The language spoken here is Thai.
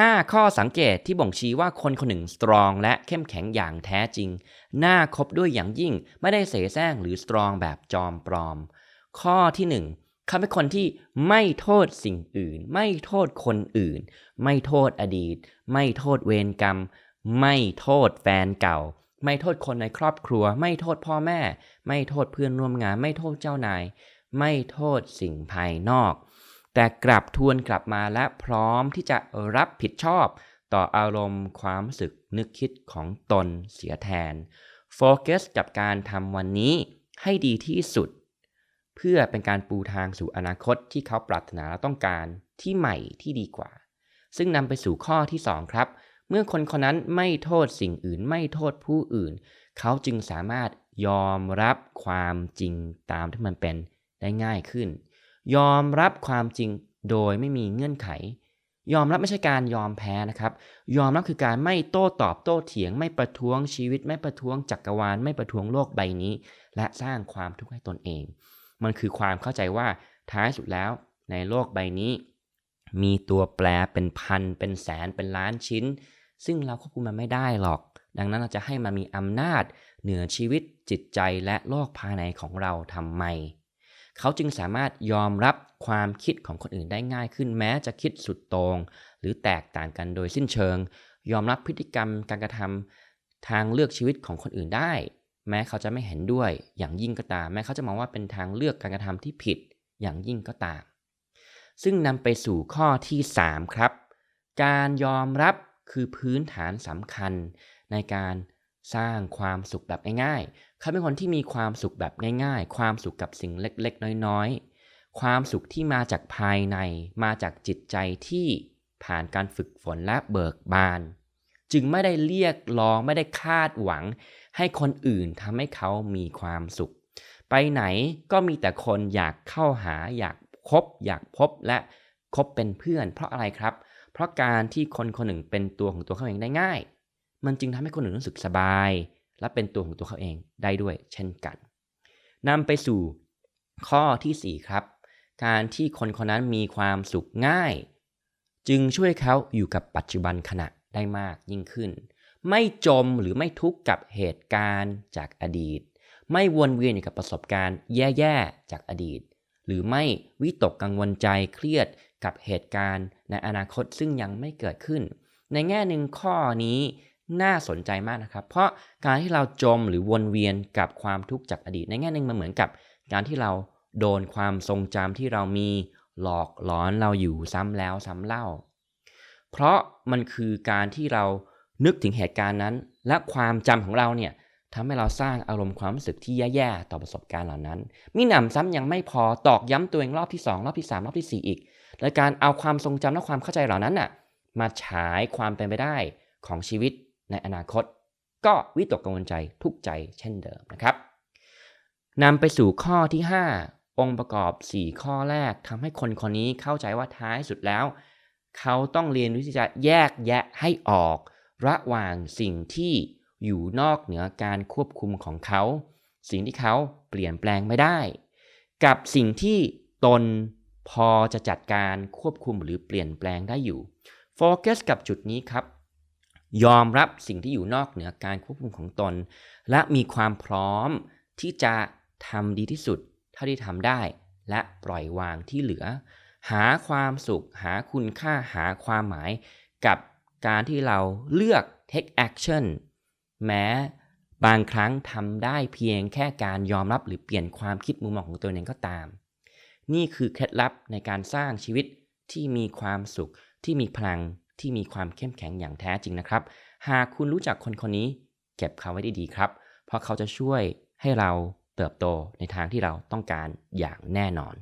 5 ข้อสังเกตที่บ่งชี้ว่าคนคนหนึ่งสตรองและเข้มแข็งอย่างแท้จริง น่าคบด้วยอย่างยิ่งไม่ได้เสแสร้งหรือสตรองแบบจอมปลอม ข้อที่ 1เขาเป็นคนที่ไม่โทษสิ่งอื่น ไม่โทษคนอื่น ไม่โทษอดีต ไม่โทษเวรกรรม ไม่โทษแฟนเก่า ไม่โทษคนในครอบครัว ไม่โทษพ่อแม่ ไม่โทษเพื่อนร่วมงาน ไม่โทษเจ้านาย ไม่โทษสิ่งภายนอก แต่กลับทวนกลับมาและพร้อมที่จะรับผิดชอบต่ออารมณ์ความรู้สึกนึกคิดของตนเสียแทน โฟกัสกับการทำวันนี้ให้ดีที่สุด เพื่อเป็นการปูทางสู่อนาคตที่เขาปรารถนาและต้องการที่ใหม่ที่ดีกว่า ซึ่งนำไปสู่ข้อที่ 2 ครับ เมื่อคนคนนั้นไม่โทษสิ่งอื่นไม่โทษผู้อื่น เขาจึงสามารถยอมรับความจริงตามที่มันเป็นได้ง่ายขึ้น ยอมรับความจริงโดยไม่มีเงื่อนไข ยอมรับไม่ใช่การยอมแพ้นะครับ ยอมรับคือการไม่โต้ตอบโต้เถียง ไม่ประท้วงชีวิต ไม่ประท้วงจักรวาล ไม่ประท้วงโลกใบนี้ และสร้างความทุกข์ให้ตนเอง มันคือความเข้าใจว่าท้ายสุดแล้วในโลกใบนี้ มีตัวแปรเป็นพัน เป็นแสนเป็นล้านชิ้น ซึ่งเราควบคุมมันไม่ได้หรอก ดังนั้นเราจะให้มันมีอำนาจเหนือชีวิตจิตใจและโลกภายในของเราทำไม เขาจึงสามารถยอมรับความคิดของคนอื่นได้ง่ายขึ้นแม้จะคิดสุดโตรง หรือแตกต่างกันโดยสิ้นเชิง ยอมรับพฤติกรรมการกระทำทางเลือกชีวิตของคนอื่นได้ แม้เขาจะไม่เห็นด้วยอย่างยิ่งก็ตาม แม้เขาจะมองว่าเป็นทางเลือกการกระทำที่ผิดอย่างยิ่งก็ตาม ซึ่งนำไปสู่ข้อที่ 3 ครับ การยอมรับคือพื้นฐานสำคัญในการ สร้างความสุขแบบง่ายๆ เขาเป็นคนที่มีความสุขแบบง่ายๆ ความสุขกับสิ่งเล็กๆ น้อยๆ ความสุขที่มาจากภายใน มาจากจิตใจที่ผ่านการฝึกฝนและเบิกบาน จึงไม่ได้เรียกร้องไม่ได้คาดหวัง ให้คนอื่นทำให้เขามีความสุข ไปไหนก็มีแต่คนอยากเข้าหาอยากคบ อยากพบและคบเป็นเพื่อน เพราะอะไรครับ เพราะการที่คนคนหนึ่งเป็นตัวของตัวเขาเองได้ง่าย มันจึงทำให้คนอื่นรู้สึกสบาย และเป็นตัวของตัวเขาเองได้ด้วยเช่นกันนำไปสู่ข้อที่ 4 ครับ การที่คนคนนั้นมีความสุขง่าย จึงช่วยเขาอยู่กับปัจจุบันขณะได้มากยิ่งขึ้น ไม่จมหรือไม่ทุกข์กับเหตุการณ์จากอดีต ไม่วนเวียนอยู่กับประสบการณ์แย่ๆจากอดีต หรือไม่วิตกกังวลใจเครียดกับเหตุการณ์ในอนาคตซึ่งยังไม่เกิดขึ้น ในแง่หนึ่งข้อนี้ น่าสนใจมากนะครับ เพราะการที่เราจมหรือวนเวียนกับความทุกข์จากอดีต ในแง่หนึ่งมันเหมือนกับ การที่เราโดนความทรงจำที่เรามีหลอกหลอนเราอยู่ซ้ำแล้วซ้ำเล่า เพราะมันคือการที่เรานึกถึงเหตุการณ์นั้น และความจำของเราเนี่ยทำให้เราสร้างอารมณ์ความรู้สึกที่แย่ๆต่อประสบการณ์เหล่านั้น มีหนำซ้ำยังไม่พอตอกย้ำตัวเองรอบที่ 2 รอบที่ 3 รอบที่ 4 อีก และการเอาความทรงจำและความเข้าใจเหล่านั้นน่ะมาฉายความเป็นไปได้ของชีวิต ในอนาคต ก็วิตกกังวลใจทุกใจเช่นเดิมนะครับนำไปสู่ข้อที่ 5 องค์ประกอบ 4 ข้อแรกทำให้คนคนนี้เข้าใจว่าท้ายสุดแล้ว เขาต้องเรียนรู้ที่จะแยกแยะให้ออก ระหว่างสิ่งที่อยู่นอกเหนือการควบคุมของเขา สิ่งที่เขาเปลี่ยนแปลงไม่ได้ กับสิ่งที่ตนพอจะจัดการควบคุมหรือเปลี่ยนแปลงได้อยู่ โฟกัสกับจุดนี้ครับ ยอมรับสิ่งที่อยู่นอกเหนือการควบคุมของตน และมีความพร้อมที่จะทำดีที่สุด เท่าที่ทำได้ และปล่อยวางที่เหลือ หาความสุข หาคุณค่าหาความหมายกับการที่เราเลือก take action แม้บางครั้งทำได้เพียงแค่การยอมรับหรือเปลี่ยนความคิดมุมมองของตัวเองก็ตาม นี่คือเคล็ดลับในการสร้างชีวิตที่มีความสุขที่มีพลังที่มีความเข้มแข็งอย่างแท้จริงนะครับ หากคุณรู้จักคนคนนี้ เก็บเขาไว้ได้ดีครับ เพราะเขาจะช่วยให้เราเติบโตในทางที่เราต้องการอย่างแน่นอน